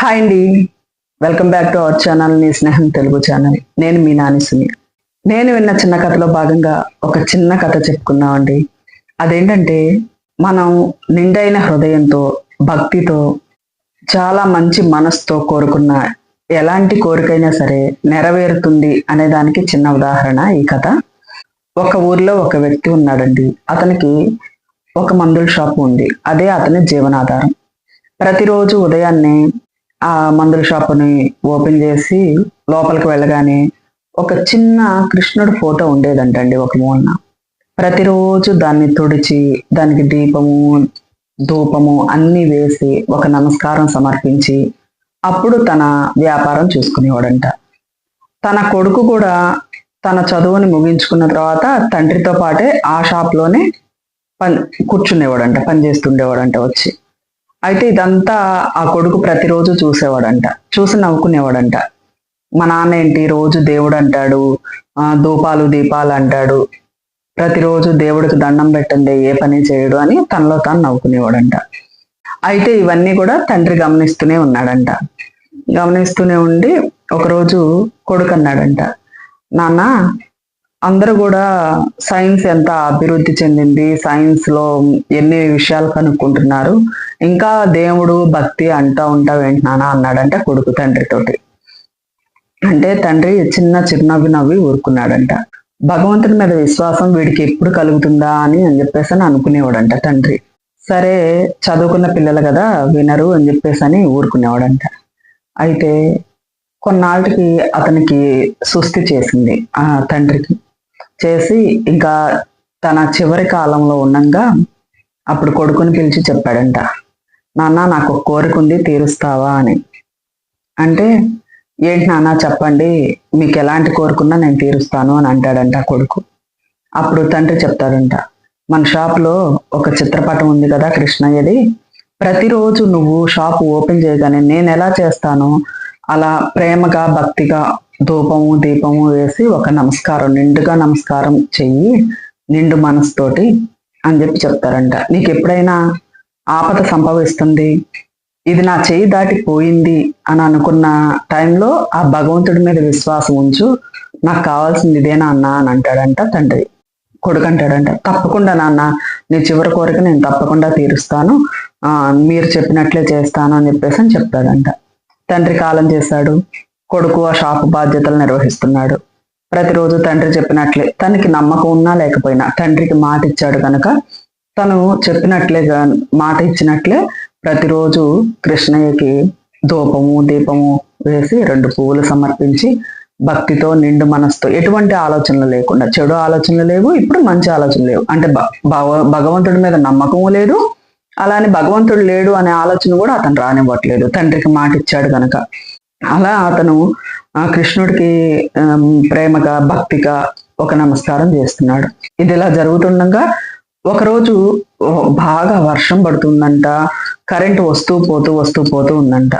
Hi అండి welcome back to our channel నీ స్నేహం తెలుగు ఛానల్ నేను మీ నాని సుని నేను విన్న చిన్న కథలో భాగంగా ఒక చిన్న కథ చెప్పుకున్నామండి అదేంటంటే మనం నిండైన హృదయంతో భక్తితో చాలా మంచి మనసుతో కోరుకున్న ఎలాంటి కోరికైనా సరే నెరవేరుతుంది అనే దానికి చిన్న ఉదాహరణ ఈ కథ. ఒక ఊర్లో ఒక వ్యక్తి ఉన్నాడండి. అతనికి ఒక మందుల షాప్ ఉంది. అదే అతని జీవనాధారం. ప్రతిరోజు ఉదయాన్నే ఆ మందుల షాపుని ఓపెన్ చేసి లోపలికి వెళ్ళగానే ఒక చిన్న కృష్ణుడు ఫోటో ఉండేదంటండి ఒక మూలన. ప్రతిరోజు దాన్ని తుడిచి దానికి దీపము ధూపము అన్నీ వేసి ఒక నమస్కారం సమర్పించి అప్పుడు తన వ్యాపారం చూసుకునేవాడంట. తన కొడుకు కూడా తన చదువుని ముగించుకున్న తర్వాత తండ్రితో పాటే ఆ షాప్లోనే పని కూర్చునేవాడంట పని చేస్తుండేవాడంట వచ్చి. అయితే ఇదంతా ఆ కొడుకు ప్రతిరోజు చూసేవాడంట. చూసి నవ్వుకునేవాడంట. మా నాన్న ఏంటి? రోజు దేవుడు అంటాడు. దూపాలు దీపాలు అంటాడు. ప్రతిరోజు దేవుడికి దండం పెట్టండి ఏ పని చేయడు అని తనలో తాను నవ్వుకునేవాడంట. అయితే ఇవన్నీ కూడా తండ్రి గమనిస్తూనే ఉన్నాడంట. గమనిస్తూనే ఉండి ఒకరోజు కొడుకు అన్నాడంట నాన్న అందరూ కూడా సైన్స్ ఎంత అభివృద్ధి చెందింది? సైన్స్లో ఎన్ని విషయాలు కనుక్కుంటున్నారు? ఇంకా దేవుడు భక్తి అంటా ఉంటావు ఏంటి నాన్న అన్నాడంట కొడుకు తండ్రితోటి అంటే తండ్రి చిన్న చిరునవ్వి నవ్వి ఊరుకున్నాడంట. భగవంతుని మీద విశ్వాసం వీడికి ఎప్పుడు కలుగుతుందా అని అని చెప్పేసి అని అనుకునేవాడంట తండ్రి. సరే చదువుకున్న పిల్లలు కదా వినరు అని చెప్పేసి అని ఊరుకునేవాడంట. అయితే కొన్నాళ్ళకి అతనికి సుస్థి చేసింది ఆ తండ్రికి. చేసి ఇంకా తన చివరి కాలంలో ఉండగా అప్పుడు కొడుకుని పిలిచి చెప్పాడంట. నాన్న నాకు ఒక కోరిక ఉంది తీరుస్తావా అని. అంటే ఏంటి నాన్న చెప్పండి మీకు ఎలాంటి కోరుకున్నా నేను తీరుస్తాను అని అంటాడంట కొడుకు. అప్పుడు తండ్రి చెప్తాడంట మన షాప్లో ఒక చిత్రపటం ఉంది కదా కృష్ణయ్యది ప్రతిరోజు నువ్వు షాప్ ఓపెన్ చేయగానే నేను ఎలా చేస్తాను? అలా ప్రేమగా భక్తిగా ధూపము దీపము వేసి ఒక నమస్కారం నిండుగా నమస్కారం చెయ్యి నిండు మనసుతోటి అని చెప్పి చెప్తారంట. నీకు ఎప్పుడైనా ఆపద సంభవిస్తుంది. ఇది నా చేయి దాటిపోయింది అని అనుకున్న టైంలో ఆ భగవంతుడి మీద విశ్వాసం ఉంచు నాకు కావాల్సింది ఇదేనా అన్నా అని అంటాడంట తండ్రి కొడుకు అంటాడంట. తప్పకుండా నాన్న నీ చివరి కోరిక నేను తప్పకుండా తీరుస్తాను. ఆ మీరు చెప్పినట్లే చేస్తాను అని చెప్పేసి అని చెప్తాడంట. తండ్రి కాలం చేశాడు కొడుకు ఆ షాపు బాధ్యతలు నిర్వహిస్తున్నాడు. ప్రతిరోజు తండ్రి చెప్పినట్లే తనకి నమ్మకం ఉన్నా లేకపోయినా తండ్రికి మాట ఇచ్చాడు కనుక తను చెప్పినట్లేగా మాట ఇచ్చినట్లే ప్రతిరోజు కృష్ణయ్యకి ధూపము దీపము వేసి రెండు పువ్వులు సమర్పించి భక్తితో నిండు మనసుతో ఎటువంటి ఆలోచనలు లేకుండా చెడు ఆలోచనలు లేవు ఇప్పుడు మంచి ఆలోచనలు లేవు. అంటే భగవ- భగవంతుడి మీద నమ్మకము లేదు. అలానే భగవంతుడు లేడు అనే ఆలోచన కూడా అతను రానివ్వట్లేదు. తండ్రికి మాట ఇచ్చాడు కనుక అలా అతను ఆ కృష్ణుడికి ప్రేమగా భక్తిగా ఒక నమస్కారం చేస్తున్నాడు. ఇది ఇలా జరుగుతుండగా ఒకరోజు బాగా వర్షం పడుతుందంట. కరెంటు వస్తూ పోతూ వస్తూ పోతూ ఉందంట.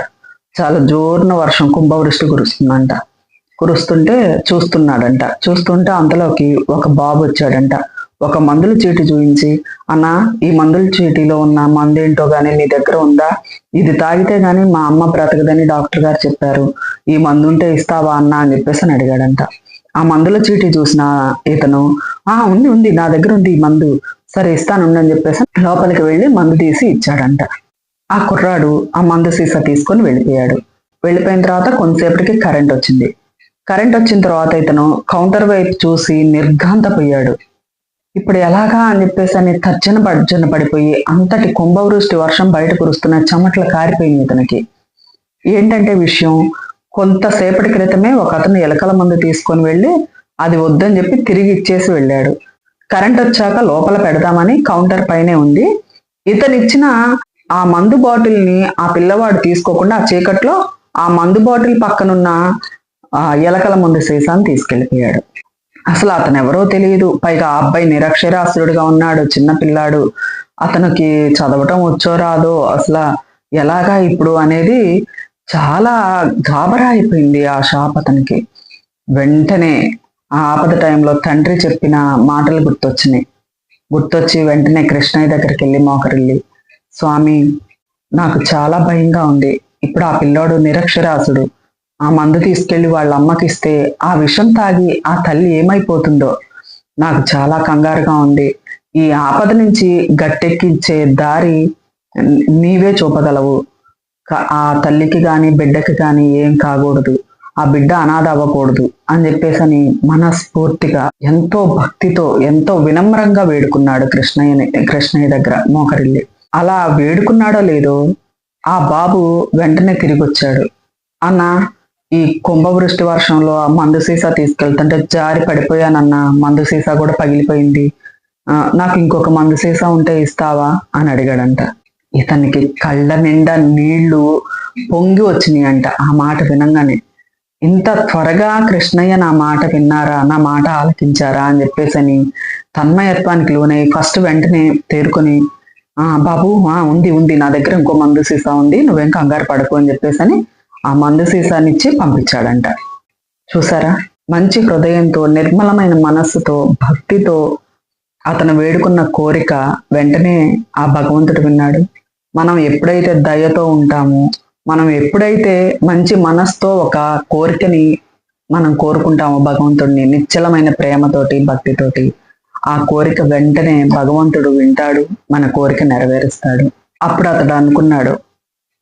చాలా జోరున వర్షం కుంభవృష్టి కురుస్తుందంట. కురుస్తుంటే చూస్తున్నాడంట. చూస్తుంటే అంతలోకి ఒక బాబు వచ్చాడంట. ఒక మందుల చీటి చూపించి అన్న ఈ మందుల చీటిలో ఉన్న మందు ఏంటో కానీ నీ దగ్గర ఉందా? ఇది తాగితే కానీ మా అమ్మ బ్రతకదని డాక్టర్ గారు చెప్పారు. ఈ మందు ఉంటే ఇస్తావా అన్న? అని చెప్పేసి అని అడిగాడంట. ఆ మందుల చీటి చూసిన ఇతను ఆ ఉంది ఉంది నా దగ్గర ఉంది ఈ మందు. సరే ఇస్తాను అని చెప్పేసి లోపలికి వెళ్ళి మందు తీసి ఇచ్చాడంట. ఆ కుర్రాడు ఆ మందు సీసా తీసుకొని వెళ్ళిపోయాడు. వెళ్ళిపోయిన తర్వాత కొంతసేపటికి కరెంట్ వచ్చింది. కరెంట్ వచ్చిన తర్వాత ఇతను కౌంటర్ వైపు చూసి నిర్ఘాంతపోయాడు. ఇప్పుడు ఎలాగా అని చెప్పేసి అని తర్జన భర్జన పడిపోయి అంతటి కుంభవృష్టి వర్షం బయట కురుస్తున్న చెమట్ల కారిపోయింది ఇతనికి. ఏంటంటే విషయం? కొంతసేపటి క్రితమే ఒక అతను ఎలకల మందు తీసుకొని వెళ్ళి అది వద్దని చెప్పి తిరిగి ఇచ్చేసి వెళ్ళాడు. కరెంట్ వచ్చాక లోపల పెడదామని కౌంటర్ పైనే ఉంది. ఇతనిచ్చిన ఆ మందు బాటిల్ని ఆ పిల్లవాడు తీసుకోకుండా ఆ చీకట్లో ఆ మందు బాటిల్ పక్కనున్న ఆ ఎలకల ముందు సీసాన్ని తీసుకెళ్ళిపోయాడు అసలు అతను ఎవరో తెలియదు పైగా ఆ అబ్బాయి నిరక్షరాస్యుడిగా ఉన్నాడు చిన్న పిల్లాడు. అతనికి చదవటం వచ్చో రాదో అసలు ఎలాగా ఇప్పుడు అనేది చాలా గాబరా అయిపోయింది ఆ షాప్ అతనికి. వెంటనే ఆ ఆపద టైంలో తండ్రి చెప్పిన మాటలు గుర్తొచ్చినాయి. గుర్తొచ్చి వెంటనే కృష్ణయ్య దగ్గరికి వెళ్ళి మోకరిల్లి స్వామి నాకు చాలా భయంగా ఉంది. ఇప్పుడు ఆ పిల్లోడు నిరక్షరాసుడు. ఆ మందు తీసుకెళ్ళి వాళ్ళ అమ్మకి ఇస్తే ఆ విషం తాగి ఆ తల్లి ఏమైపోతుందో. నాకు చాలా కంగారుగా ఉంది. ఈ ఆపద నుంచి గట్టెక్కించే దారి నీవే చూపగలవు. ఆ తల్లికి కానీ బిడ్డకి కానీ ఏం కాకూడదు. ఆ బిడ్డ అనాథ అవ్వకూడదు అని చెప్పేసని మనస్ఫూర్తిగా ఎంతో భక్తితో ఎంతో వినమ్రంగా వేడుకున్నాడు కృష్ణయ్యని కృష్ణయ్య దగ్గర మోకరిల్లి. అలా వేడుకున్నాడో లేదో ఆ బాబు వెంటనే తిరిగి వచ్చాడు అన్న ఈ కుంభవృష్టి వర్షంలో ఆ మందు సీసా తీసుకెళ్తుంటే జారి పడిపోయానన్న మందు సీసా కూడా పగిలిపోయింది. నాకు ఇంకొక మందు సీసా ఉంటే ఇస్తావా? అని అడిగాడంట. ఇతనికి కళ్ళ నిండా నీళ్ళు పొంగి వచ్చినాయి అంట ఆ మాట వినంగానే. ఇంత త్వరగా కృష్ణయ్య నా మాట విన్నారా? నా మాట ఆలకించారా? అని చెప్పేసి అని తన్మయత్వానికి లోనై ఫస్ట్ వెంటనే తేరుకొని ఆ బాబు ఆ ఉంది ఉంది నా దగ్గర ఇంకో మందు సీసా ఉంది నువ్వేం కంగారు పడకు అని చెప్పేసి అని ఆ మందు సీసాని ఇచ్చి పంపించాడంట. చూసారా? మంచి హృదయంతో నిర్మలమైన మనస్సుతో భక్తితో అతను వేడుకున్న కోరిక వెంటనే ఆ భగవంతుడు విన్నాడు. మనం ఎప్పుడైతే దయతో ఉంటామో మనం ఎప్పుడైతే మంచి మనస్తో ఒక కోరికని మనం కోరుకుంటామో భగవంతుడిని నిశ్చలమైన ప్రేమతోటి భక్తితోటి ఆ కోరిక వెంటనే భగవంతుడు వింటాడు మన కోరిక నెరవేరుస్తాడు. అప్పుడు అతడు అనుకున్నాడు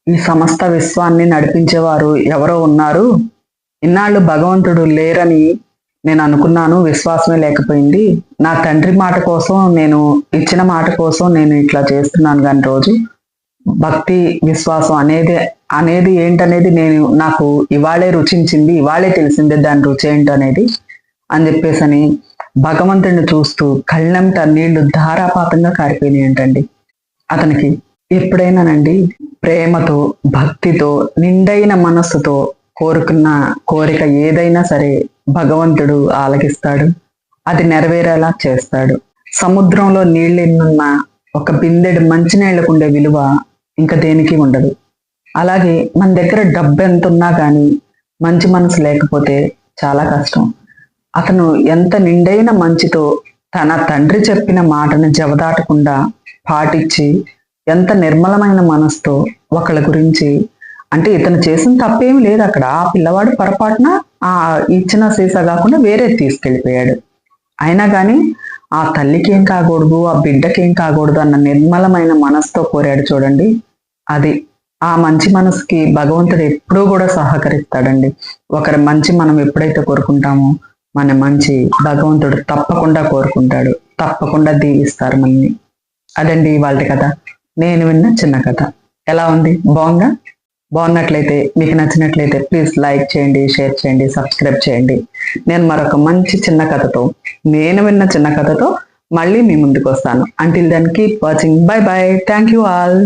ఈ సమస్త విశ్వాన్ని నడిపించేవారు ఎవరో ఉన్నారు. ఇన్నాళ్ళు భగవంతుడు లేరని నేను అనుకున్నాను విశ్వాసమే లేకపోయింది. నా తండ్రి మాట కోసం నేను ఇచ్చిన మాట కోసం నేను ఇట్లా చేస్తున్నాను కానీ రోజు భక్తి విశ్వాసం అనేది అనేది ఏంటనేది నేను నాకు ఇవాళే రుచించింది ఇవాళే తెలిసిందే దాని రుచి ఏంటనేది అని చెప్పేసి అని భగవంతుడిని చూస్తూ కళ్ళంట నీళ్ళు ధారాపాతంగా కారిపోయినాయి ఏంటండి అతనికి ఎప్పుడైనానండి ప్రేమతో భక్తితో నిండైన మనస్సుతో కోరుకున్న కోరిక ఏదైనా సరే భగవంతుడు ఆలకిస్తాడు. అది నెరవేరేలా చేస్తాడు. సముద్రంలో నీళ్ళెన్నున్న ఒక బిందెడు మంచినీళ్ళకు ఉండే విలువ ఇంకా దేనికి ఉండదు. అలాగే మన దగ్గర డబ్బు ఎంత ఉన్నా కానీ మంచి మనసు లేకపోతే చాలా కష్టం. అతను ఎంత నిండైన మంచితో తన తండ్రి చెప్పిన మాటను జవదాటకుండా పాటించి ఎంత నిర్మలమైన మనసుతో ఒకళ్ళ గురించి అంటే ఇతను చేసిన తప్పేమీ లేదు అక్కడ. ఆ పిల్లవాడు పొరపాటున ఆ ఇచ్చిన సీసా కాకుండా వేరే తీసుకెళ్ళిపోయాడు. అయినా కానీ ఆ తల్లికి ఏం కాకూడదు ఆ బిడ్డకి ఏం కాకూడదు అన్న నిర్మలమైన మనసుతో కోరాడు చూడండి. అది ఆ మంచి మనసుకి భగవంతుడు ఎప్పుడూ కూడా సహకరిస్తాడండి. ఒకరి మంచి మనం ఎప్పుడైతే కోరుకుంటామో మన మంచి భగవంతుడు తప్పకుండా కోరుకుంటాడు. తప్పకుండా దీవిస్తారు మనల్ని. అదండి వాళ్ళ కథ. నేను విన్న చిన్న కథ. ఎలా ఉంది? బాగుందా? బాగున్నట్లయితే మీకు నచ్చినట్లయితే ప్లీజ్ లైక్ చేయండి షేర్ చేయండి సబ్స్క్రైబ్ చేయండి. నేను మరొక మంచి చిన్న కథతో నేను విన్న చిన్న కథతో మళ్ళీ మీ ముందుకు వస్తాను until then keep watching bye bye thank you all